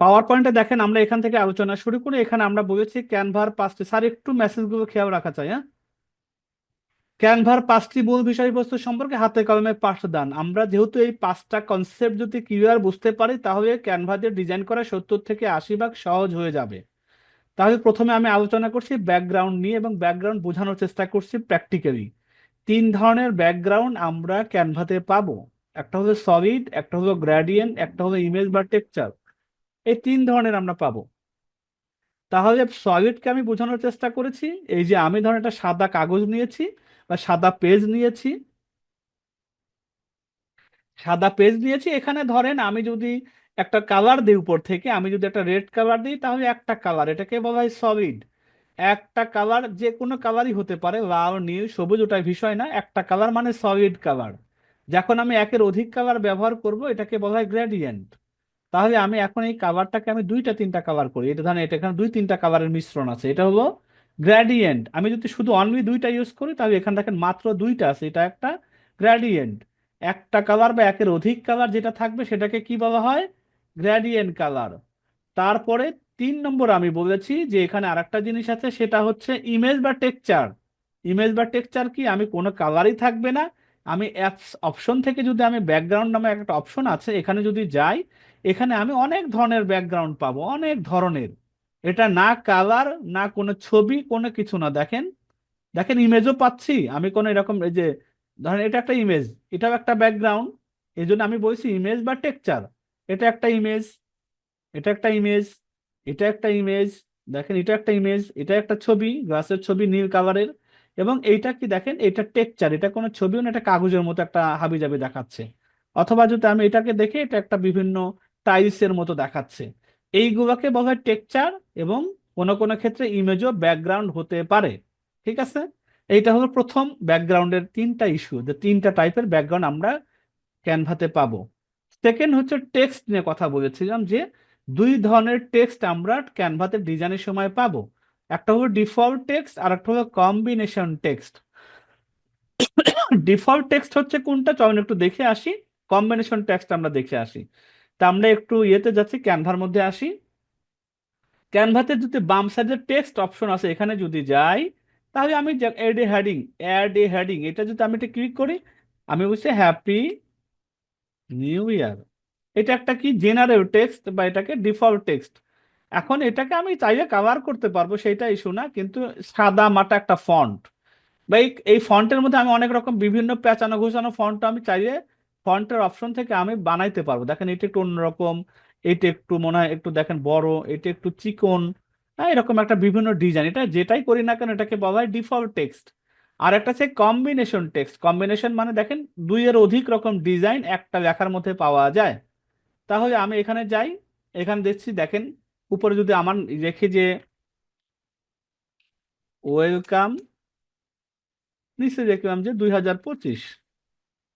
পাওয়ার পয়েন্টে দেখেন আমরা এখান থেকে আলোচনা শুরু করি। এখানে আমরা বলেছি ক্যানভার পাঁচটি স্যার একটু মেসেজগুলো খেয়াল রাখা চাই হ্যাঁ? ক্যানভার পাঁচটি মূল বিষয়বস্তু সম্পর্কে হাতে কলমে পাঠদান আমরা যেহেতু এই পাঁচটা কনসেপ্ট যদি ক্লিয়ার বুঝতে পারি, তাহলে ক্যানভা দিয়ে ডিজাইন করা সত্তর থেকে আশি ভাগ সহজ হয়ে যাবে। তাহলে প্রথমে আমি আলোচনা করছি ব্যাকগ্রাউন্ড নিয়ে এবং ব্যাকগ্রাউন্ড বোঝানোর চেষ্টা করছি প্র্যাকটিক্যালি তিন ধরনের ব্যাকগ্রাউন্ড আমরা ক্যানভাতে পাবো। একটা হলো সলিড একটা হলো গ্রেডিয়েন্ট একটা হলো ইমেজ বা টেক্সচার এই তিন ধরনের আমরা পাবো। তাহলে সলিডকে আমি বোঝানোর চেষ্টা করেছি, এই যে আমি ধরেন একটা সাদা কাগজ নিয়েছি বা সাদা পেজ নিয়েছি। সাদা পেজ নিয়েছি, এখানে ধরেন আমি যদি একটা কালার দিই উপর থেকে, আমি যদি একটা রেড কালার দিই, তাহলে একটা কালার, এটাকে বলা হয় সলিড। একটা কালার যে কোনো কালারই হতে পারে, লাল, নীল, সবুজ ওটা বিষয় না, একটা কালার মানে সলিড কালার। যখন আমি একের অধিক কালার ব্যবহার করব, এটাকে বলা হয় গ্রেডিয়েন্ট তাহলে আমি এখন এই কালারটাকে আমি দুইটা, তিনটা কালার করি। এটা ধরেন এটা এখানে দুই, তিনটা কালারের মিশ্রণ আছে। এটা হলো গ্র্যাডিয়েন্ট আমি যদি শুধু অনলি দুইটা ইউজ করি, তাহলে এখানে দেখেন মাত্র দুইটা আছে। এটা একটা গ্র্যাডিয়েন্ট একটা কালার বা একের অধিক কালার যেটা থাকবে, সেটাকে কি বলা হয়? গ্র্যাডিয়েন্ট কালার তারপরে তিন নম্বর আমি বলেছি যে এখানে আরেকটা জিনিস আছে, সেটা হচ্ছে ইমেজ বা টেক্সচার ইমেজ বা টেক্সচার কি? আমি কোনো কালারই থাকবে না। আমি অ্যাপস অপশন থেকে যদি আমি ব্যাকগ্রাউন্ড নামে একটা অপশন আছে, এখানে যদি যাই, এখানে আমি অনেক ধরনের ব্যাকগ্রাউন্ড পাবো, অনেক ধরনের। এটা না কালার না কোনো ছবি, কোনো কিছু না। দেখেন দেখেন ইমেজও পাচ্ছি। আমি কোনো এরকম এই যে, ধরেন এটা একটা ইমেজ এটাও একটা ব্যাকগ্রাউন্ড এই জন্য আমি বলছি ইমেজ বা টেকচার এটা একটা ইমেজ এটা একটা ইমেজ এটা একটা ইমেজ দেখেন এটা একটা ইমেজ এটা একটা ছবি গ্লাসের ছবি নীল কালারের এবং এইটা কি দেখেন? এটা টেক্সচার এটা কোনো ছবিও না, এটা কাগজের মতো একটা হাবিজাবি দেখাচ্ছে। অথবা যদি আমি এটাকে দেখে, এটা একটা বিভিন্ন টাইলসের মতো দেখাচ্ছে। এইগুলোকে বলা হয় টেক্সচার এবং কোনো কোনো ক্ষেত্রে ইমেজও ব্যাকগ্রাউন্ড হতে পারে। ঠিক আছে? এইটা হলো প্রথম ব্যাকগ্রাউন্ডের তিনটা ইস্যু যে তিনটা টাইপের ব্যাকগ্রাউন্ড আমরা ক্যানভাতে পাবো। সেকেন্ড হচ্ছে টেক্সট নিয়ে কথা বলেছিলাম যে দুই ধরনের টেক্সট আমরা ক্যানভাতে ডিজাইনের সময় পাবো। একটা হলো ডিফল্ট টেক্সট, আর একটা হলো কম্বিনেশন টেক্সট। ডিফল্ট টেক্সট হচ্ছে কোনটা? চলুন একটু দেখে আসি। কম্বিনেশন টেক্সট আমরা দেখে আসি। তা আমরা একটু ইয়েতে যাচ্ছি, ক্যানভার মধ্যে আসি। ক্যানভাতে যদি বাম সাইডে টেক্সট অপশন আছে, এখানে যদি যাই, তাহলে আমি add a heading add a heading এটা যদি আমি এটা ক্লিক করি, আমি বলছি হ্যাপি নিউ ইয়ার এটা একটা কি জেনারেল টেক্সট বা এটাকে ডিফল্ট টেক্সট এখন এটাকে আমি চাইলে কাভার করতে পারব সেটা ইস্যু না, কিন্তু সাদা মাটা একটা ফন্ট বা এই ফন্টের মধ্যে আমি অনেক রকম বিভিন্ন পেঁচানো ঘোষানো ফন্ট আমি চাইলে ফন্টের অপশন থেকে আমি বানাইতে পারব। দেখেন এটা একটু অন্যরকম, এটা একটু মনে হয় একটু দেখেন বড়, এটা একটু চিকন হ্যাঁ এরকম একটা বিভিন্ন ডিজাইন এটা যেটাই করি না কেন এটাকে বলা হয় ডিফল্ট টেক্সট আর একটা হচ্ছে কম্বিনেশন টেক্সট কম্বিনেশন মানে দেখেন দুইয়ের অধিক রকম ডিজাইন একটা লেখার মধ্যে পাওয়া যায়। তাহলে আমি এখানে যাই, এখানে দেখছি দেখেন উপরে যদি আমার রেখে যে ওয়েলকাম নিচে দেখলাম যে দুই হাজার পঁচিশ।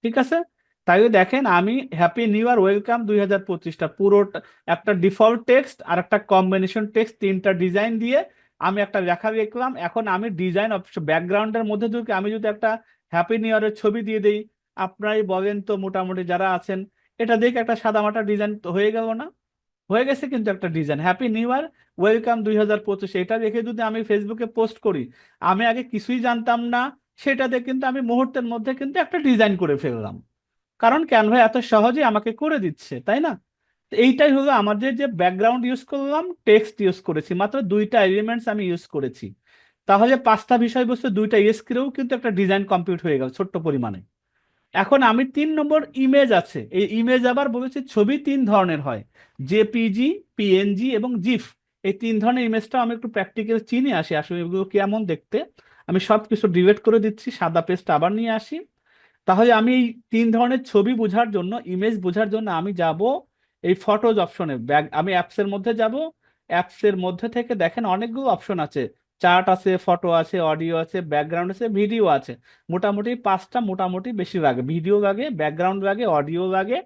ঠিক আছে? তাই দেখেন আমি হ্যাপি নিউ ইয়ার ওয়েলকাম দুই হাজার পঁচিশটা। পুরো একটা ডিফল্ট টেক্সট আর একটা কম্বিনেশন টেক্সট তিনটা ডিজাইন দিয়ে আমি একটা লেখা লিখলাম। এখন আমি ডিজাইন ব্যাকগ্রাউন্ডের মধ্যে যদি আমি যদি একটা হ্যাপি নিউ ইয়ারের ছবি দিয়ে দিই, আপনারাই বলেন তো মোটামুটি যারা আছেন, এটা দেখে একটা সাদামাটা ডিজাইন হয়ে গেল না? হয়ে গেছে কিন্তু একটা design happy new year welcome দুই হাজার পঁচিশ। এটা দেখে যদি আমি ফেসবুকে পোস্ট করি, আমি আগে কিছুই জানতাম না সেটাতে কিন্তু আমি মুহূর্তের মধ্যে কিন্তু একটা ডিজাইন করে ফেললাম। কারণ ক্যানভা এত সহজে আমাকে করে দিচ্ছে, তাই না? এইটাই হলো আমাদের যে ব্যাকগ্রাউন্ড ইউজ করলাম টেক্সট ইউজ করেছি। মাত্র দুইটা এলিমেন্টস আমি ইউজ করেছি। তাহলে পাঁচটা বিষয়বস্তু, দুইটা ইউজ করেও কিন্তু একটা ডিজাইন কমপ্লিট হয়ে গেল ছোট্ট পরিমাণে। এখন আমি তিন নম্বর ইমেজ আছে। এই ইমেজ আবার বলেছি ছবি তিন ধরনের হয়। জেপিজি পিএনজি এবং জিফ এই তিন ধরনের ইমেজটা আমি একটু প্র্যাকটিক্যাল চিনে, আসি আসলে এগুলো কেমন দেখতে। আমি সব কিছু ডিলেট করে দিচ্ছি, সাদা পেজটা আবার নিয়ে আসি। তাহলে আমি এই তিন ধরনের ছবি বোঝার জন্য ইমেজ বোঝার জন্য আমি যাব এই ফটোজ অপশনে ব্যাগ, আমি অ্যাপসের মধ্যে যাব। অ্যাপসের মধ্যে থেকে দেখেন অনেকগুলো অপশন আছে। চার্ট আছে ফটো আছে অডিও আছে ব্যাকগ্রাউন্ড আছে ভিডিও আছে। মোটামুটি পাঁচটা মোটামুটি বেশি লাগে। ভিডিও লাগে ব্যাকগ্রাউন্ড লাগে অডিও লাগে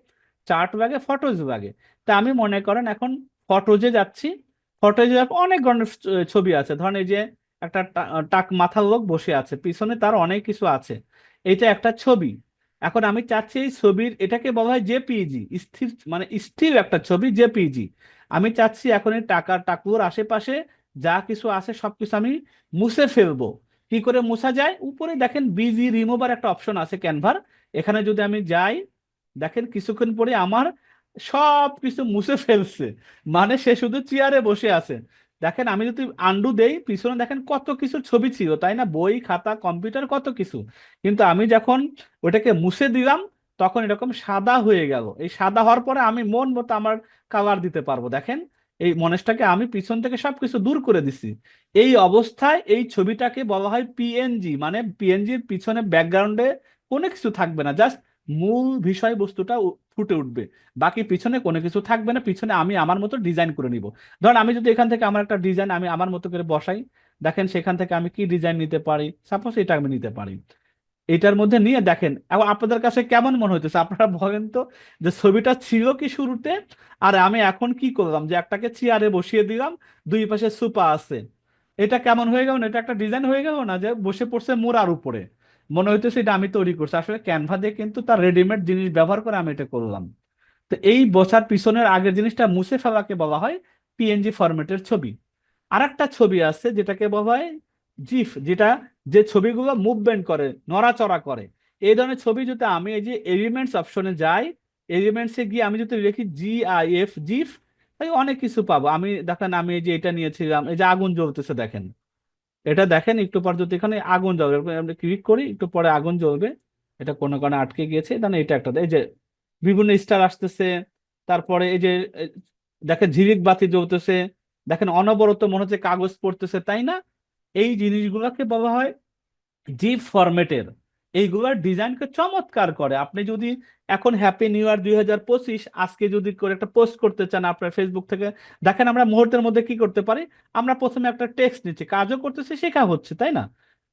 চার্ট লাগে ফটোজ লাগে। তা আমি মনে করেন এখন ফটোজে যাচ্ছি। ফটোজে অনেক ধরনের ছবি আছে। ধরেন এই যে একটা টাক মাথার লোক বসে আছে। পিছনে তার অনেক কিছু আছে। এটা একটা ছবি। এখন আমি চাচ্ছি এই ছবির, এটাকে বলা হয় জেপিজি স্থির মানে স্থির একটা ছবি জেপিজি আমি চাচ্ছি এখন এই টাকা টাকুর আশেপাশে যা কিছু আছে সবকিছু আমি মুছে ফেলব। কি করে মুছা যায়? উপরে দেখেন বিজি রিমুভার একটা অপশন আছে ক্যানভার এখানে যদি আমি যাই, দেখেন কিছুক্ষণ পরে আমার সব কিছু মুছে ফেলছে। মানে সে শুধু চেয়ারে বসে আছে। দেখেন আমি যদি আন্ডু দেই, পিছনে দেখেন কত কিছু ছবি ছিল, তাই না? বই, খাতা কম্পিউটার কত কিছু। কিন্তু আমি যখন ওটাকে মুছে দিলাম, তখন এরকম সাদা হয়ে গেল। এই সাদা হওয়ার পরে আমি মন মতো আমার কালার দিতে পারব। দেখেন এই মনেসটাকে আমি পিছন থেকে সবকিছু দূর করে দিছি। এই অবস্থায় এই ছবিটাকে বলা হয় পিএনজি মানে পিএনজির পিছনে ব্যাকগ্রাউন্ডে কোনো কিছু থাকবে না জাস্ট মূল বিষয়বস্তুটা ফুটে উঠবে। বাকি পিছনে কোনো কিছু থাকবে না, পিছনে আমি আমার মতো ডিজাইন করে নিব। ধরেন আমি যদি এখান থেকে আমার একটা ডিজাইন আমি আমার মতো করে বসাই, দেখেন সেখান থেকে আমি কি ডিজাইন নিতে পারি? সাপোজ এটা আমি নিতে পারি। এটার মধ্যে নিয়ে দেখেন আপনাদের কাছে কেমন মনে হইতেছে? আপনারা বলেন তো যে ছবিটা ছিল কি শুরুতে? আর আমি এখন কি করলাম? যে একটাকে চেয়ারে বসিয়ে দিলাম, দুই পাশে সুপা আছে। এটা কেমন হয়ে গেল? না এটা একটা ডিজাইন হয়ে গেল না যে বসে পড়ছে মোড়ার উপরে? মনে হইতেছে এটা আমি তৈরি করছি। আসলে ক্যানভা দিয়ে কিন্তু তার রেডিমেড জিনিস ব্যবহার করে আমি এটা করলাম। তো এই বসার পিছনের আগের জিনিসটা মুছে ফেলাকে বলা হয় পিএনজি ফরম্যাটের ছবি আর একটা ছবি। আছে যেটাকে বলা হয় জিফ যেটা যে ছবিগুলো মুভমেন্ট করে, নড়াচড়া করে। এই ধরনের ছবি যদি আমি এই যে এলিমেন্টস অপশনে যাই এলিমেন্টসে গিয়ে আমি যদি লিখি জি আই এফ জিফ তাই অনেক কিছু পাবো। আমি দেখেন, আমি এই যে এটা নিয়েছিলাম, এই যে আগুন জ্বলতেছে দেখেন। এটা দেখেন, একটু পর যদি এখানে আগুন জ্বলবে আমরা ক্লিক করি, একটু পরে আগুন জ্বলবে। এটা কোনো কারণে আটকে গিয়েছে তাহলে এটা একটা। এই যে বিভিন্ন স্টার আসতেছে, তারপরে এই যে দেখেন ঝিলিক বাতি জ্বলতেছে। দেখেন অনবরত মনে হচ্ছে কাগজ পড়তেছে, তাই না? এই জিনিসগুলোকে বলা হয় জিপ ফরম্যাটের এইগুলোর ডিজাইনকে চমৎকার করে। আপনি যদি এখন হ্যাপি নিউ ইয়ার দুই হাজার পঁচিশ, আজকে যদি করে একটা পোস্ট করতে চান আপনার ফেসবুক থেকে, দেখেন আমরা মুহূর্তের মধ্যে কি করতে পারি? আমরা প্রথমে একটা টেক্সট নিচ্ছি। কাজও করতেছি, শেখা হচ্ছে, তাই না?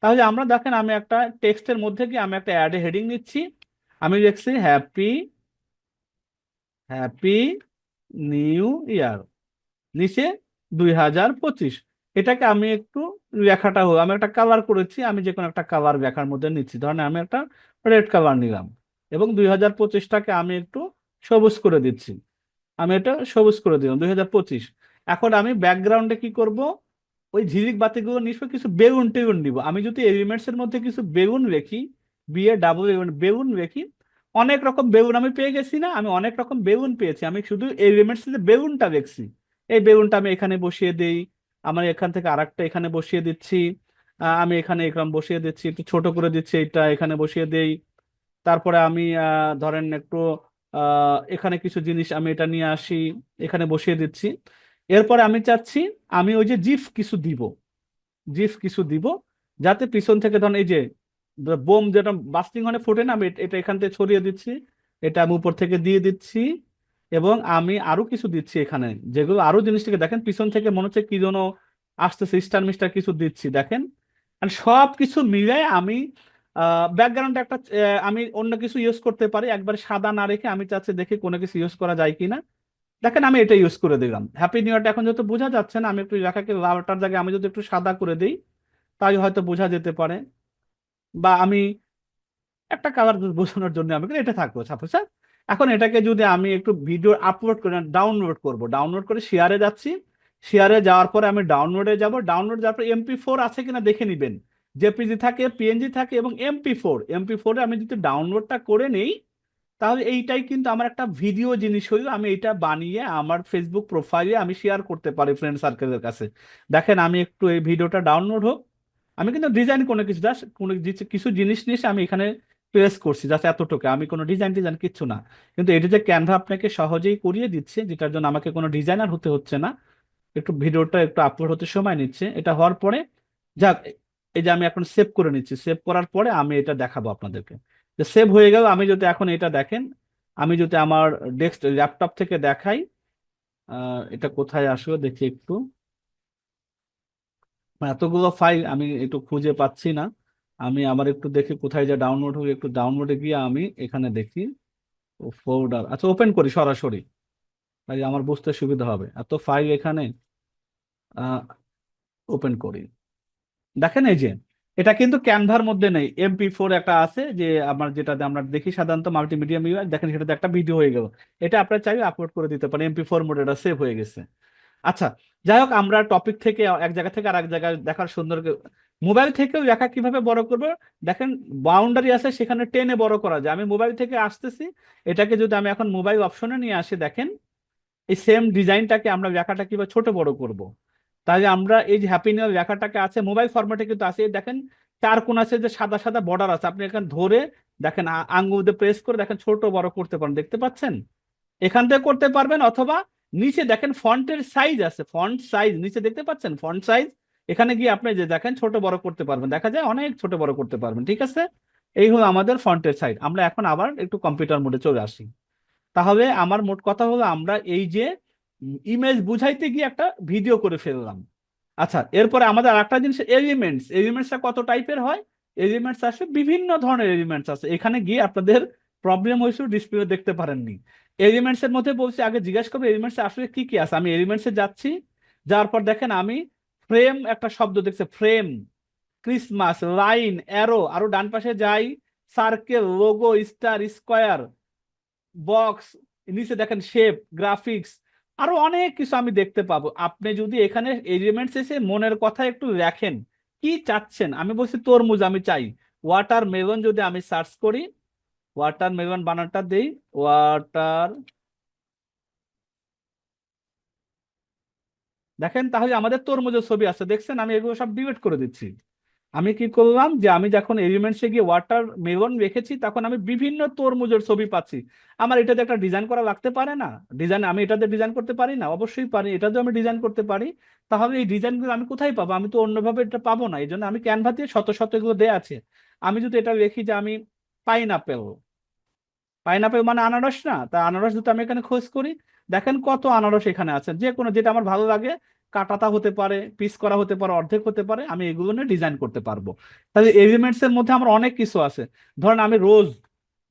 তাহলে আমরা দেখেন আমি একটা টেক্সটের মধ্যে গিয়ে আমি একটা অ্যাডে হেডিং নিচ্ছি। আমি দেখছি হ্যাপি হ্যাপি নিউ ইয়ার নিচে দুই হাজার পঁচিশ। এটাকে আমি একটু লেখাটা হলো আমি একটা কালার করেছি, আমি যে কোনো একটা কালার লেখার মধ্যে নিচ্ছি। ধরেন আমি একটা রেড কালার নিলাম এবং দুই হাজার পঁচিশটাকে আমি একটু সবুজ করে দিচ্ছি। আমি এটা সবুজ করে দিলাম, দুই হাজার পঁচিশ। এখন আমি ব্যাকগ্রাউন্ডে কি করব? ওই ঝিলিক বাতিগুলো নিশ্চয় কিছু বেগুন টেগুন দিব আমি যদি এলিমেন্টস এর মধ্যে কিছু বেগুন রেখি বিয়ে ডাবল বেগুন রেখি, অনেক রকম বেগুন আমি পেয়ে গেছি না, আমি অনেক রকম বেগুন পেয়েছি। আমি শুধু এলিমেন্টস বেগুনটা দেখছি, এই বেগুনটা আমি এখানে বসিয়ে দেই। আমার এখান থেকে আরেকটা এখানে বসিয়ে দিচ্ছি। আমি এখানে এরকম বসিয়ে দিচ্ছি, একটু ছোট করে দিচ্ছি, এটা এখানে বসিয়ে দেই। তারপরে আমি ধরেন একটু এখানে কিছু জিনিস আমি এটা নিয়ে আসি, এখানে বসিয়ে দিচ্ছি। এরপরে আমি চাচ্ছি, আমি ওই যে জিফ কিছু দিব। জিফ কিছু দিব, যাতে পিছন থেকে ধরেন এই যে বোম যেটা বাস্টিং মানে ফোটে না, আমি এটা এখান থেকে ছড়িয়ে দিচ্ছি, এটা আমি উপর থেকে দিয়ে দিচ্ছি। এবং আমি আরও কিছু দিচ্ছি এখানে। যেগুলো আরও জিনিসটাকে দেখেন, পিছন থেকে মনে হচ্ছে কি যেন আসতেছে স্টার মিস্টার কিছু দিচ্ছি, দেখেন। সব কিছু মিলে আমি ব্যাকগ্রাউন্ডে একটা আমি অন্য কিছু ইউজ করতে পারি। একবার সাদা না রেখে আমি চাচ্ছি দেখে কোনো কিছু ইউজ করা যায় কিনা। দেখেন, আমি এটা ইউজ করে দিলাম। হ্যাপি নিউ ইয়ারটা এখন যেহেতু বোঝা যাচ্ছে না, আমি একটু লেখাকে লালটার জায়গায় আমি যদি একটু সাদা করে দিই, তাই হয়তো বোঝা যেতে পারে। বা আমি একটা কালার বোঝানোর জন্য আমি এটা থাকব সাপোজ হ্যাঁ? এখন এটাকে যদি আমি একটু ভিডিও আপলোড করে ডাউনলোড করব ডাউনলোড করে শেয়ারে যাচ্ছি। শেয়ারে যাওয়ার পরে আমি ডাউনলোডে যাব। ডাউনলোড যাওয়ার পর এমপি ফোর আছে কিনা দেখে নিবেন। জেপিজি থাকে পিএনজি থাকে এবং এমপি ফোর এমপি ফোরে আমি যদি ডাউনলোডটা করে নেই, তাহলে এইটাই কিন্তু আমার একটা ভিডিও জিনিস হইল। আমি এটা বানিয়ে আমার ফেসবুক প্রোফাইলে আমি শেয়ার করতে পারি ফ্রেন্ড সার্কেলের কাছে। দেখেন, আমি একটু এই ভিডিওটা ডাউনলোড হোক। আমি কিন্তু ডিজাইন কোনো কিছু কোনো কিছু- কিছু জিনিস নিয়ে আমি এখানে প্লেস করছি জাস্ট এতটুকু। আমি কোনো ডিজাইন ডিজাইন কিচ্ছু না। কিন্তু এটা যে ক্যানভা আপনাকে সহজেই করিয়ে দিচ্ছে, যেটার জন্য আমাকে কোনো ডিজাইনার হতে হচ্ছে না, একটু ভিডিওটা একটু আপলোড হতে সময় নিচ্ছে, এটা হওয়ার পরে, যাক, এই যে আমি এখন সেভ করে নিচ্ছি সেভ করার পরে আমি এটা দেখাবো আপনাদেরকে। যে সেভ হয়ে গেল, আমি যদি এখন এটা দেখেন, আমি যদি আমার ডেস্ক ল্যাপটপ থেকে দেখাই এটা কোথায় আসবে দেখি একটু। এতগুলো ফাইল আমি একটু খুঁজে পাচ্ছি না। আমি আবার একটু দেখি কোথায় যা ডাউনলোড হবে একটু ডাউনলোডে গিয়ে আমি এখানে দেখি ফোল্ডার আচ্ছা ওপেন করি সরাসরি তাই আমার বুঝতে সুবিধা হবে। এত ফাইল এখানে ওপেন করি। দেখেন এই যে, এটা কিন্তু ক্যানভার মধ্যে নেই এমপি ফোর একটা আছে যে আমার যেটাতে আমরা দেখি সাধারণত মাল্টিমিডিয়া ইউআই দেখেন সেটাতে একটা ভিডিও হয়ে গেল। এটা আপনার চাইলে আপলোড করে দিতে পারেন এমপি ফোর মোডে এটা সেভ হয়ে গেছে। আচ্ছা যাই হোক, আমরা টপিক থেকে এক জায়গা থেকে আরেক জায়গায় দেখার সুন্দর মোবাইল থেকেও লেখা কীভাবে বড় করব? দেখেন বাউন্ডারি আছে, সেখানে টেনে বড় করা যায়। আমি মোবাইল থেকে আসতেছি, এটাকে যদি আমি এখন মোবাইল অপশনে নিয়ে আসি, দেখেন, এই সেম ডিজাইনটাকে আমরা লেখাটা কীভাবে ছোট বড় করব? তাহলে আমরা এই যে হ্যাপি নিউ লেখাটাকে আছে মোবাইল ফরম্যাটে কিন্তু আছে দেখেন, চার কোণ আছে, যে সাদা সাদা বর্ডার আছে। আপনি এখানে ধরে, দেখেন আঙ্গুল দিয়ে প্রেস করে, দেখেন, ছোট বড় করতে পারেন, দেখতে পাচ্ছেন? এখান থেকে করতে পারবেন, অথবা নিচে দেখেন ফন্টের সাইজ আছে ফন্ট সাইজ নিচে দেখতে পাচ্ছেন? ফন্ট সাইজ এখানে গিয়ে আপনি যে দেখেন ছোট বড় করতে পারবেন। দেখা যায় অনেক ছোট বড় করতে পারবেন, ঠিক আছে? এই হলো আমাদের ফন্টের সাইড আমরা এখন আবার একটু কম্পিউটার মোডে চলে আসি। তাহলে আমার মোট কথা হলো আমরা এই যে ইমেজ বুঝাইতে গিয়ে একটা ভিডিও করে ফেললাম। আচ্ছা এরপরে আমাদের আরেকটা জিনিস এলিমেন্টস এলিমেন্টসটা কত টাইপের হয়? এলিমেন্টস আছে বিভিন্ন ধরনের এলিমেন্টস আছে এখানে গিয়ে আপনাদের প্রবলেম হয়েছিল ডিসপ্লে দেখতে পারেননি। এলিমেন্টস এর মধ্যে বলছি, আগে জিজ্ঞাসা করব এলিমেন্টস আসলে কি কি আছে? আমি এলিমেন্টসে যাচ্ছি, যাওয়ার পর দেখেন আমি ফ্রেম একটা শব্দ দেখছে, ফ্রেম, ক্রিসমাস, লাইন, অ্যারো, আরও ডান পাশে যাই, circle, logo, star, square, box, নিচে দেখেন শেপ, গ্রাফিক্স, আরও অনেক কিছু আমি দেখতে পাবো। আপনি যদি এখানে এলিমেন্টস এসে মনের কথা একটু রাখেন কি চাচ্ছেন? আমি বলছি তরমুজ আমি চাই। ওয়াটার মেলন যদি আমি সার্চ করি, ওয়াটার মেলন বানানটা দেই, ওয়াটার দেখেন, তাহলে আমাদের তরমুজের ছবি আছে। দেখছেন, আমি এগুলো সব ডিলিট করে দিচ্ছি। আমি কি করলাম যে, আমি যখন এলিমেন্টসে গিয়ে ওয়াটার মেলন রেখেছি, তখন আমি বিভিন্ন তরমুজের ছবি পাচ্ছি। আমার এটাতে একটা ডিজাইন করা লাগতে পারে না? ডিজাইন আমি এটাতে ডিজাইন করতে পারি না? অবশ্যই পারি। এটাতেও আমি ডিজাইন করতে পারি। তাহলে এই ডিজাইনগুলো আমি কোথায় পাবো? আমি তো অন্যভাবে এটা পাবো না। এই জন্য আমি ক্যানভা দিয়ে শত শত এগুলো দেয়া আছে। আমি যদি এটা রেখি যে, আমি পাইনাপেল পাইনাপেল মানে আনারস না? তা আনারস যদি আমি এখানে খোঁজ করি। দেখেন কত আনারস এখানে আছে। যে কোনো যেটা আমার ভালো লাগে, কাটাতা হতে পারে, পিস করা হতে পারে, অর্ধেক হতে পারে, আমি এগুলো নিয়ে ডিজাইন করতে পারব। তাহলে এলিমেন্টস এর মধ্যে আমার অনেক কিছু আছে। ধরেন আমি রোজ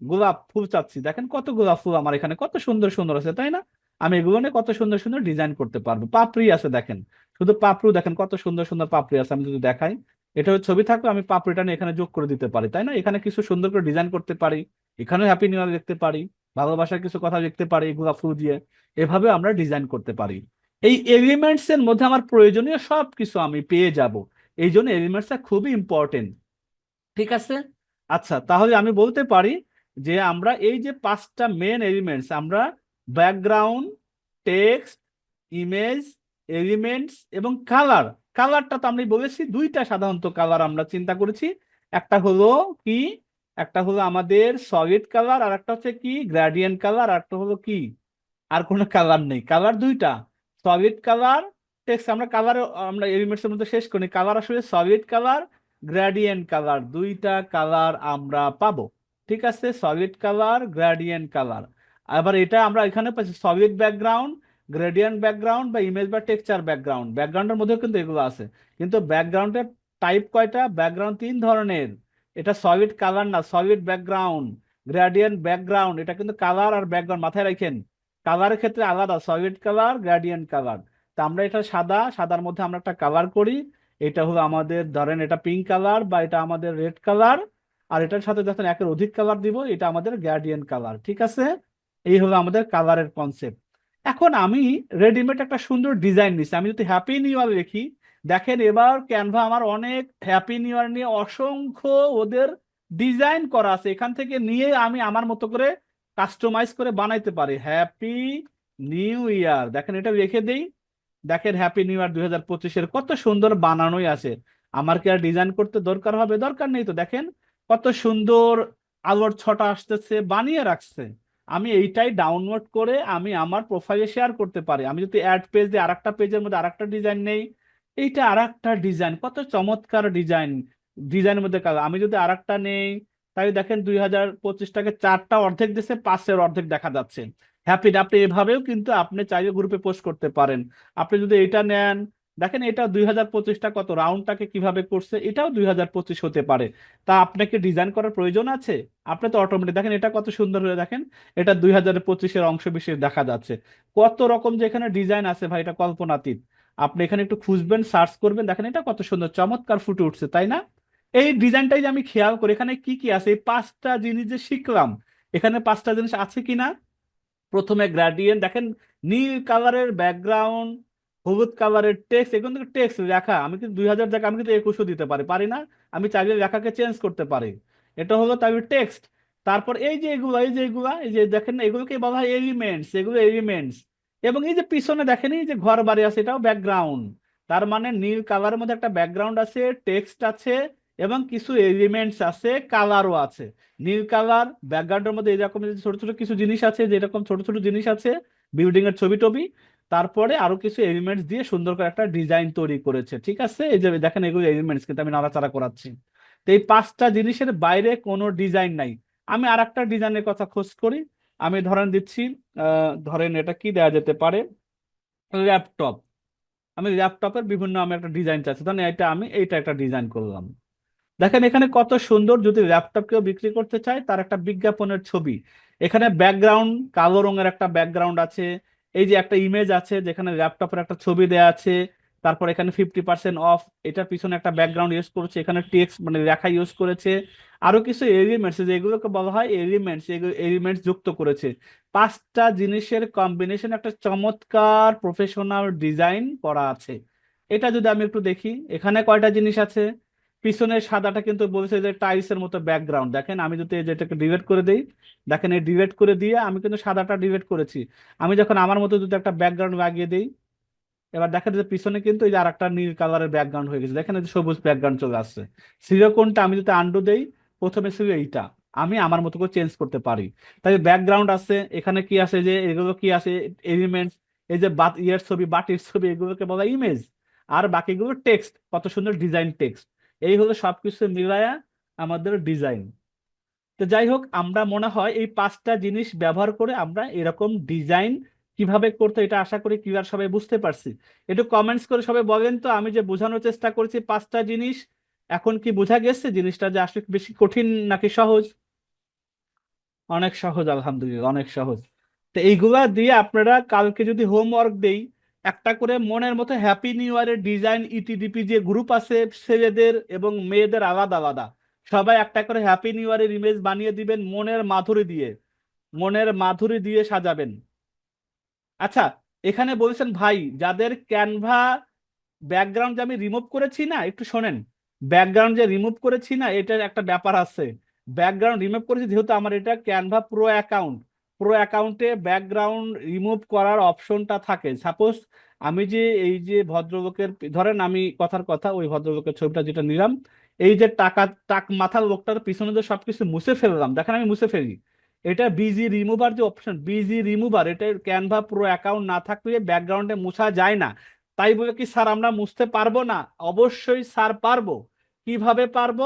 গোলাপ ফুল চাচ্ছি। দেখেন কত গোলাপ ফুল আমার এখানে, কত সুন্দর সুন্দর আছে, তাই না? আমি এগুলো নিয়ে কত সুন্দর সুন্দর ডিজাইন করতে পারব। পাপড়ি আছে দেখেন। শুধু পাপড়ু দেখেন কত সুন্দর সুন্দর পাপড়ি আছে, আমি যদি দেখাই। এটা ছবি থাকলে আমি পাপড়িটা নিয়ে এখানে যোগ করে দিতে পারি, তাই না? এখানে কিছু সুন্দর করে ডিজাইন করতে পারি। এখানে হ্যাপি নিউ ইয়ার লিখতে পারি ভালোবাসার কিছু কথা লিখতে পারি গোলাপ ফুল দিয়ে, এভাবে আমরা ডিজাইন করতে পারি। এই এলিমেন্টস এর মধ্যে আমার প্রয়োজনীয় সব কিছু আমি পেয়ে যাব, এই জন্য এলিমেন্টসটা খুবই ইম্পর্টেন্ট ঠিক আছে? আচ্ছা তাহলে আমি বলতে পারি যে আমরা এই যে পাঁচটা মেন এলিমেন্টস আমরা ব্যাকগ্রাউন্ড টেক্সট ইমেজ এলিমেন্টস এবং কালার কালারটা তো আমি বলেছি, দুইটা সাধারণত কালার আমরা চিন্তা করেছি। একটা হলো কি? একটা হলো আমাদের সলিড কালার আর একটা হচ্ছে কি গ্রেডিয়েন্ট কালার আর একটা হলো কি? আর কোনো কালার নেই। কালার দুইটা। সলিড কালার টেক্সট আমরা কালার আমরা এলিমেন্টসের মধ্যে শেষ করি। কালার আসলে সলিড কালার গ্রেডিয়েন্ট কালার দুইটা কালার আমরা পাবো। ঠিক আছে? সলিড কালার গ্রেডিয়েন্ট কালার আবার এটা আমরা এখানে পাচ্ছি সলিড ব্যাকগ্রাউন্ড গ্রেডিয়েন্ট ব্যাকগ্রাউন্ড বা ইমেজ বা টেক্সচার ব্যাকগ্রাউন্ড ব্যাকগ্রাউন্ডের মধ্যেও কিন্তু এগুলো আছে। কিন্তু ব্যাকগ্রাউন্ডের টাইপ কয়টা? ব্যাকগ্রাউন্ড তিন ধরনের। এটা সলিড কালার না সলিড ব্যাকগ্রাউন্ড গ্রেডিয়েন্ট ব্যাকগ্রাউন্ড এটা কিন্তু কালার আর ব্যাকগ্রাউন্ড মাথায় রাখেন। কালারের ক্ষেত্রে আলাদা সলিড কালার গ্রেডিয়েন্ট কালার তা আমরা এটা সাদা, সাদার মধ্যে আমরা একটা কালার করি। এটা হলো আমাদের, ধরেন এটা পিঙ্ক কালার বা এটা আমাদের রেড কালার আর এটার সাথে যখন একের অধিক কালার দিব, এটা আমাদের গ্রেডিয়েন্ট কালার ঠিক আছে? এই হলো আমাদের কালারের কনসেপ্ট এখন আমি রেডিমেড একটা সুন্দর ডিজাইন নিচ্ছি আমি যদি হ্যাপি নিউ ইয়ার লিখি দেখেন এবার ক্যানভা আমার অনেক হ্যাপি নিউ ইয়ার নিয়ে অসংখ্য ওদের ডিজাইন করা আছে। এখান থেকে নিয়ে আমি আমার মতো করে কাস্টমাইজ করে বানাইতে পারি। হ্যাপি নিউ ইয়ার দেখেন এটা রেখে দেই। দেখেন হ্যাপি নিউ ইয়ার দুই হাজার পঁচিশের কত সুন্দর বানানোই আছে। আমার কি আর ডিজাইন করতে দরকার হবে? দরকার নেই তো। দেখেন কত সুন্দর আলোর ছটা আসতেছে, বানিয়ে রাখছে। আমি এইটাই ডাউনলোড করে আমি আমার প্রোফাইলে শেয়ার করতে পারি। আমি যদি অ্যাড পেজ দিয়ে আরেকটা পেজের মধ্যে আরেকটা ডিজাইন নেই এইটা আরেকটা ডিজাইন কত চমৎকার ডিজাইন ডিজাইনের মধ্যে কাজ আমি যদি আরেকটা নেই তাই দেখেন দুই হাজার পঁচিশটাকে চারটা অর্ধেক দিচ্ছে পাঁচের অর্ধেক দেখা যাচ্ছে। হ্যাপি আপনি এভাবেও কিন্তু আপনি চাইলে গ্রুপে পোস্ট করতে পারেন। আপনি যদি এটা নেন, দেখেন এটা দুই হাজার পঁচিশটা কত রাউন্ডটাকে কীভাবে করছে, এটাও দুই হাজার পঁচিশ হতে পারে। তা আপনাকে ডিজাইন করার প্রয়োজন আছে? আপনি তো অটোমেটিক দেখেন এটা কত সুন্দর হয়ে, দেখেন এটা দুই হাজার পঁচিশের অংশ বিশেষ দেখা যাচ্ছে। কত রকম যে এখানে ডিজাইন আছে ভাই, এটা কল্পনাতীত। আপনি এখানে একটু খুঁজবেন সার্চ করবেন, দেখেন এটা কত সুন্দর, চমৎকার ফুটে উঠছে, তাই না? এই ডিজাইনটাই যে আমি খেয়াল করি, এখানে কি কি আছে? এই পাঁচটা জিনিস যে শিখলাম, এখানে পাঁচটা জিনিস আছে কি না প্রথমে গ্রাডিয়েন্ট দেখেন নীল কালারের ব্যাকগ্রাউন্ড হলুদ কালারের টেক্সট এগুলো কিন্তু টেক্সট লেখা। আমি কিন্তু দুই হাজার জায়গায় আমি কিন্তু একুশও দিতে পারি পারি না? আমি চাইলে লেখাকে চেঞ্জ করতে পারি। এটা হলো তার টেক্সট তারপর এই যে এগুলো, এই যে এগুলো, এই যে দেখেন এগুলোকে বলা হয় এলিমেন্টস এগুলো এলিমেন্টস এবং এই যে পিছনে দেখেন যে ঘর বাড়ি আছে, এটাও ব্যাকগ্রাউন্ড তার মানে নীল কালারের মধ্যে একটা ব্যাকগ্রাউন্ড আছে টেক্সট আছে, এবং কিছু এলিমেন্টস আছে কালারও আছে। নীল কালার ব্যাকগ্রাউন্ডের মধ্যে এরকম যে ছোট ছোট কিছু জিনিস আছে যেরকম ছোট ছোট জিনিস আছে বিল্ডিং এর ছবি টবি তারপরে আরও কিছু এলিমেন্টস দিয়ে সুন্দর করে একটা ডিজাইন তৈরি করেছে, ঠিক আছে? এই যে দেখেন, এগুলো এলিমেন্টস কিন্তু আমি নাড়াচাড়া করাচ্ছি। তো এই পাঁচটা জিনিসের বাইরে কোনো ডিজাইন নাই। আমি আর একটা ডিজাইনের কথা খোঁজ করি। আমি ধরেন দিচ্ছি ধরেন এটা কি দেওয়া যেতে পারে? ল্যাপটপ। আমি ল্যাপটপের বিভিন্ন আমি একটা ডিজাইন চাচ্ছি। ধরেন এটা আমি এইটা একটা ডিজাইন করলাম। দেখেন এখানে কত সুন্দর যদি ল্যাপটপ কেউ বিক্রি করতে চায়, তার একটা বিজ্ঞাপনের ছবি। এখানে ব্যাকগ্রাউন্ড কালো রঙের একটা ব্যাকগ্রাউন্ড আছে। এই যে একটা ইমেজ আছে যেখানে ল্যাপটপের একটা ছবি দেয়া আছে। তারপর এখানে ফিফটি পার্সেন্ট অফ এটার পিছনে একটা ব্যাকগ্রাউন্ড ইউজ করেছে, এখানে টেক্সট মানে লেখা ইউজ করেছে। আরও কিছু এলিমেন্টস যেগুলোকে বলা হয় এলিমেন্টস এলিমেন্টস যুক্ত করেছে। পাঁচটা জিনিসের কম্বিনেশন একটা চমৎকার প্রফেশনাল ডিজাইন করা আছে। এটা যদি আমি একটু দেখি, এখানে কয়টা জিনিস আছে? পিছনের সাদাটা কিন্তু বলছে যে টাইলসের মতো ব্যাকগ্রাউন্ড দেখেন, আমি যদি যেটাকে ডিলেট করে দিই, দেখেন এই ডিলেট করে দিয়ে আমি কিন্তু সাদাটা ডিলেট করেছি। আমি যখন আমার মতো যদি একটা ব্যাকগ্রাউন্ড লাগিয়ে দিই এবার দেখেন যে পিছনে কিন্তু এই যে আরেকটা নীল কালারের ব্যাকগ্রাউন্ড হয়ে গেছে। দেখেন সবুজ ব্যাকগ্রাউন্ড চলে আসছে। সিরিয় কোনটা? আমি যদি আন্ডু দেই, প্রথমে ছিল এইটা। আমি আমার মতো করে চেঞ্জ করতে পারি। তাই ব্যাকগ্রাউন্ড আছে, এখানে কি আছে যে, এগুলো কি আছে? এলিমেন্টস এই যে বাত, ইয়ের ছবি, বাটির ছবি, এগুলোকে বলা ইমেজ আর বাকিগুলো টেক্সট কত সুন্দর ডিজাইন টেক্সট এই হলো সবকিছু মিলায়া আমাদের ডিজাইন তো যাই হোক, আমরা মনে হয় এই পাঁচটা জিনিস ব্যবহার করে আমরা এরকম ডিজাইন কীভাবে করতে এটা আশা করি ক্লিয়ার সবাই বুঝতে পারছি। একটু কমেন্টস করে সবাই বলেন তো, আমি যে বোঝানোর চেষ্টা করছি পাঁচটা জিনিস, এখন কি বোঝা গেছে জিনিসটা যে আসলে বেশি কঠিন নাকি সহজ? অনেক সহজ, আলহামদুলিল্লাহ, অনেক সহজ। তো এইগুলা দিয়ে আপনারা কালকে যদি হোমওয়ার্ক দেই, একটা করে মনের মতো হ্যাপি নিউ ইয়ারের ডিজাইন ইটিডিপি যে গ্রুপ আছে ছেলেদের এবং মেয়েদের আলাদা আলাদা, সবাই একটা করে হ্যাপি নিউ ইয়ারের ইমেজ বানিয়ে দিবেন মনের মাধুরী দিয়ে। মনের মাধুরী দিয়ে সাজাবেন। আচ্ছা এখানে বলছেন, ভাই, যাদের ক্যানভা ব্যাকগ্রাউন্ড যে আমি রিমুভ করেছি না, একটু শোনেন। ব্যাকগ্রাউন্ড যে রিমুভ করেছি না, এটার একটা ব্যাপার আছে। ব্যাকগ্রাউন্ড রিমুভ করেছি যেহেতু আমার এটা ক্যানভা প্রো অ্যাকাউন্ট। প্রো অ্যাকাউন্টে ব্যাকগ্রাউন্ড রিমুভ করার অপশনটা থাকে। সাপোজ আমি যে, এই যে ভদ্রলোকের, ধরেন আমি কথার কথা, ওই ভদ্রলোকের ছবিটা যেটা নিলাম, এই যে টাকা, টাক মাথার লোকটার পিছনে যে সবকিছু মুছে ফেললাম, দেখেন আমি মুছে ফেলি। এটা বিজি রিমুভার যে অপশন বিজি রিমুভার এটা ক্যানভা প্রো অ্যাকাউন্ট না থাকলে ব্যাকগ্রাউন্ডে মুছা যায় না। তাই বলে কি, স্যার, আমরা মুছতে পারব না? অবশ্যই স্যার পারব। কীভাবে পারব?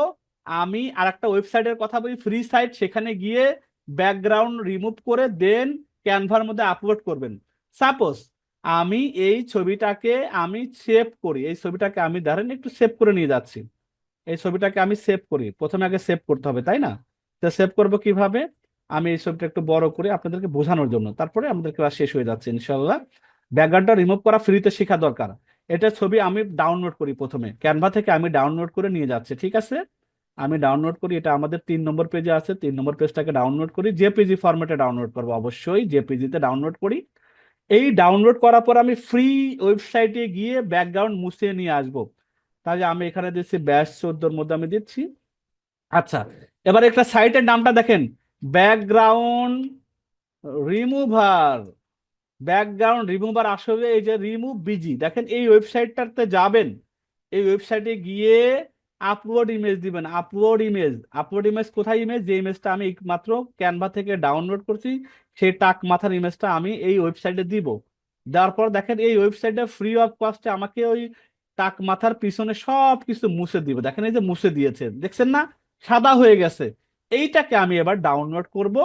আমি আর একটা ওয়েবসাইটের কথা বলি ফ্রি সাইট সেখানে গিয়ে ব্যাকগ্রাউন্ড রিমুভ করে দেন ক্যানভার মধ্যে আপলোড করবেন। সাপোজ আমি এই ছবিটাকে আমি সেভ করি, এই ছবিটাকে আমি ধরেন একটু সেভ করে নিয়ে যাচ্ছি। এই ছবিটাকে আমি সেভ করি, প্রথমে আগে সেভ করতে হবে, তাই না? তো সেভ করব কীভাবে? আমি এই ছবিটা একটু বড় করে আপনাদেরকে বোঝানোর জন্য। তারপরে আমাদের ক্লাস শেষ হয়ে যাচ্ছে ইনশাল্লাহ ব্যাকগ্রাউন্ডটা রিমুভ করা ফ্রিতে শেখা দরকার। এটা ছবি আমি ডাউনলোড করি প্রথমে। ক্যানভা থেকে আমি ডাউনলোড করে নিয়ে যাচ্ছি, ঠিক আছে? আমি ডাউনলোড করি, এটা আমাদের তিন নম্বর পেজে আছে। তিন নম্বর পেজটাকে ডাউনলোড করি। জেপিজি ফরম্যাটে ডাউনলোড করব অবশ্যই। জেপিজিতে ডাউনলোড করি। এই ডাউনলোড করার পর আমি ফ্রি ওয়েবসাইটে গিয়ে ব্যাকগ্রাউন্ড মুছে নিয়ে আসব। তাহলে আমি এখানে দিচ্ছি ব্যাস চোদ্দোর মধ্যে আমি দিচ্ছি। আচ্ছা এবার একটা সাইটের নামটা দেখেন। ব্যাকগ্রাউন্ড রিমুভার ব্যাকগ্রাউন্ড রিমুভার আসলে এই যে রিমুভ বিজি দেখেন এই ওয়েবসাইটটাতে যাবেন, এই ওয়েবসাইটে গিয়ে আপলোড ইমেজ দিবেন, আপলোড ইমেজ আপলোড ইমেজ কোথায় ইমেজ যে ইমেজটা আমি মাত্র ক্যানভা থেকে ডাউনলোড করছি, সেই টাক মাথার ইমেজটা আমি এই ওয়েবসাইটে দিব। দেওয়ার পর দেখেন এই ওয়েবসাইটে ফ্রি অফ কস্টে আমাকে ওই টাক মাথার পিছনে সব কিছু মুছে দিবে। দেখেন এই যে মুছে দিয়েছে, দেখছেন না? সাদা হয়ে গেছে। এইটাকে আমি এবার ডাউনলোড করব।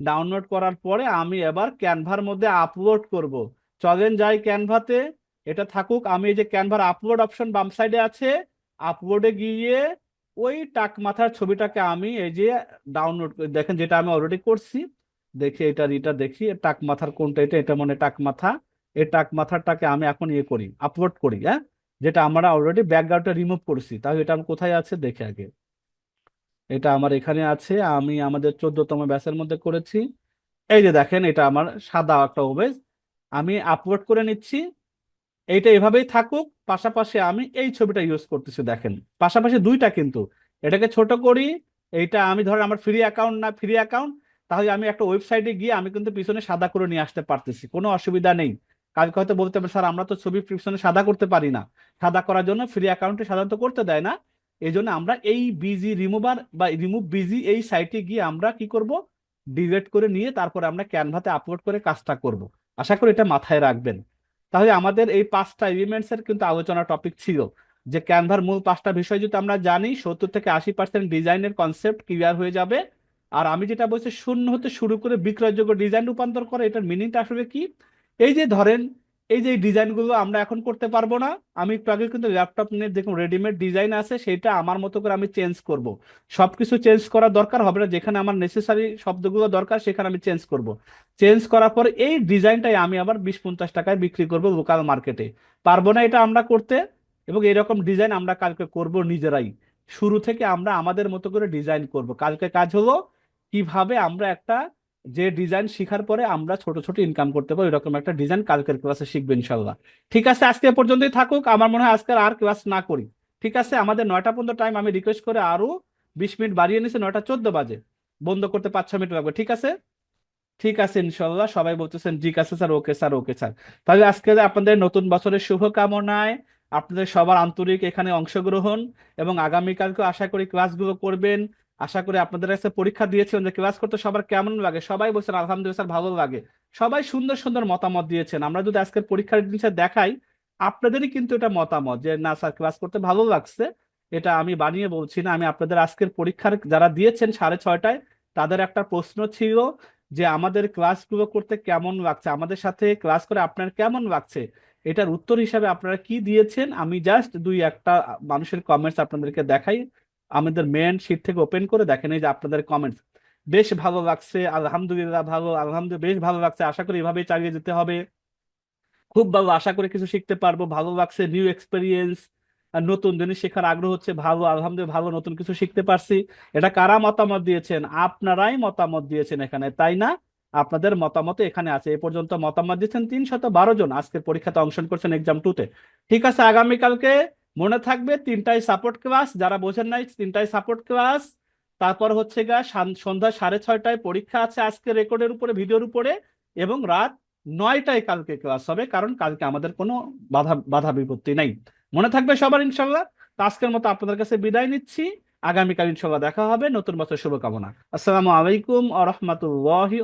ডাউনলোড করার পরে আমি এবার ক্যানভার মধ্যে আপলোড করব। চলেন যাই ক্যানভাতে এটা থাকুক। আমি এই যে ক্যানভার আপলোড অপশন বাম সাইডে আছে আপলোডে গিয়ে ওই টাক মাথার ছবিটাকে আমি এই যে ডাউনলোড দেখেন যেটা আমি অলরেডি করছি। দেখি এটা এটা দেখি টাক মাথার কোনটা, এটা এটা মনে টাক মাথা। এই টাক মাথাটাকে আমি এখন ইয়ে করি আপলোড করি হ্যাঁ? যেটা আমরা অলরেডি ব্যাকগ্রাউন্ডটা রিমুভ করছি। তাহলে এটা আমি কোথায় আছে? দেখে আগে। এটা আমার এখানে আছে, আমি আমাদের চোদ্দতম ব্যাচের মধ্যে করেছি। এই যে দেখেন, এটা আমার সাদা একটা ওবেজ আমি আপলোড করে নিচ্ছি। এইটা এভাবেই থাকুক, পাশাপাশি আমি এই ছবিটা ইউজ করতেছি, দেখেন। পাশাপাশি দুইটা কিন্তু। এটাকে ছোট করি, এইটা আমি ধরেন আমার ফ্রি অ্যাকাউন্ট না ফ্রি অ্যাকাউন্ট তাহলে আমি একটা ওয়েবসাইটে গিয়ে আমি কিন্তু পিছনে সাদা করে নিয়ে আসতে পারতেছি, কোনো অসুবিধা নেই। কালকে হয়তো বলতে পারে স্যার, আমরা তো ছবি পিছনে সাদা করতে পারি না। সাদা করার জন্য ফ্রি অ্যাকাউন্টে সাধারণত করতে দেয় না। এই জন্য আমরা এই বিজি রিমুভার বা রিমুভ বিজি এই সাইটে গিয়ে আমরা কি করব? ডিলিট করে নিয়ে তারপরে আমরা ক্যানভাতে আপলোড করে কাজটা করব। আশা করি এটা মাথায় রাখবেন। তাহলে আমাদের এই পাঁচটা এলিমেন্টস এর কিন্তু আলোচনা টপিক ছিল। যে ক্যানভার মূল পাঁচটা বিষয় যদি আমরা জানি, সত্তর থেকে আশি পার্সেন্ট ডিজাইনের কনসেপ্ট ক্লিয়ার হয়ে যাবে। আর আমি যেটা বলছি, শূন্য হতে শুরু করে বিক্রয়যোগ্য ডিজাইন রূপান্তর করে, এটার মিনিংটা আসলে কি? এই যে ধরেন এই যে ডিজাইনগুলো আমরা এখন করতে পারব না, আমি একটু আগে কিন্তু ল্যাপটপ নিয়ে দেখুন রেডিমেড ডিজাইন আছে, সেটা আমার মতো করে আমি চেঞ্জ করব। সব কিছু চেঞ্জ করার দরকার হবে না, যেখানে আমার নেসেসারি শব্দগুলো দরকার সেখানে আমি চেঞ্জ করব। চেঞ্জ করার পর এই ডিজাইনটাই আমি আবার বিশ পঞ্চাশ টাকায় বিক্রি করব লোকাল মার্কেটে পারব না এটা আমরা করতে, এবং এরকম ডিজাইন আমরা কালকে করব নিজেরাই। শুরু থেকে আমরা আমাদের মতো করে ডিজাইন করব। কালকে কাজ হলো কীভাবে আমরা একটা যে ডিজাইন শেখার পরে আমরা ছোট ছোট ইনকাম করতে পারব, এরকম একটা ডিজাইন কালকের ক্লাসে শিখব ইনশাল্লাহ ঠিক আছে, আজকে পর্যন্তই থাকুক, আমার মনে হয় আজকে আর ক্লাস না করি। ঠিক আছে, আমাদের নয়টা পর্যন্ত টাইম আমি রিকোয়েস্ট করে আরও বিশ মিনিট বাড়িয়ে নিছি, নয়টা চোদ্দ বাজে। বন্ধ করতে পাঁচ ছ মিনিট লাগবে, ঠিক আছে? ঠিক আছে ইনশাল্লাহ সবাই বলতেছেন, ঠিক আছে sir, okay sir okay sir. তাহলে আজকে আপনাদের নতুন বছরের শুভকামনায় আপনাদের সবার আন্তরিক এখানে অংশগ্রহণ এবং আগামীকালকে আশা করি ক্লাসগুলো করবেন। আশা করি আপনাদের কাছে পরীক্ষা দিয়েছিলেন যে ক্লাস করতে সবার কেমন লাগে। সবাই বলছেন, আলহামদুলিল্লাহ স্যার, ভালো লাগে। সবাই সুন্দর সুন্দর মতামত দিয়েছেন। আমরা যদি আজকের পরীক্ষার জিনিসটা দেখাই, আপনাদেরই কিন্তু এটা মতামত যে, না স্যার ক্লাস করতে ভালো লাগছে। এটা আমি বানিয়ে বলছি না। আমি আপনাদের আজকের পরীক্ষার যারা দিয়েছেন সাড়ে ছয়টায়, তাদের একটা প্রশ্ন ছিল যে, আমাদের ক্লাসগুলো করতে কেমন লাগছে? আমাদের সাথে ক্লাস করে আপনার কেমন লাগছে? এটার উত্তর হিসাবে আপনারা কি দিয়েছেন? আমি জাস্ট দুই একটা মানুষের কমেন্টস আপনাদেরকে দেখাই। আমাদের মেন শিট থেকে ওপেন করে দেখেন এই যে আপনাদের কমেন্টস বেশ ভালো লাগছে, আলহামদুলিল্লাহ ভালো, আলহামদুলিল্লাহ বেশ ভালো লাগছে। আশা করি এভাবেই চালিয়ে যেতে হবে। খুব ভালো আশা করি কিছু শিখতে পারব। ভালো লাগছে নিউ এক্সপিরিয়েন্স নতুন জিনিস শেখার আগ্রহ হচ্ছে, ভালো, আলহামদুলিল্লাহ ভালো নতুন কিছু শিখতে পারছি। এটা কারা মতামত দিয়েছেন? আপনারাই মতামত দিয়েছেন এখানে, তাই না? আপনাদের মতামত এখানে আছে। এ পর্যন্ত মতামত দিয়েছেন তিনশত বারো জন। আজকের পরীক্ষাতে অংশগ্রহণ করছেন এক্সাম টুতে ঠিক আছে, আগামীকালকে মনে থাকবে তিনটায় সাপোর্ট ক্লাস যারা বোঝেন নাই, তিনটায় সাপোর্ট ক্লাস তারপর হচ্ছে গা সন্ধ্যা সাড়ে ছয়টায় পরীক্ষা আছে আজকে রেকর্ডের উপরে ভিডিওর উপরে, এবং রাত নয়টায় কালকে ক্লাস হবে, কারণ কালকে আমাদের কোনো বাধা বাধা বিপত্তি নাই। মনে থাকবে সবার ইনশাল্লাহ। আজকের মতো আপনাদের কাছে বিদায় নিচ্ছি। আগামীকাল ইনশাল্লাহ দেখা হবে। নতুন বছর শুভকামনা। আসসালামু আলাইকুম আ রহমতুল্লাহি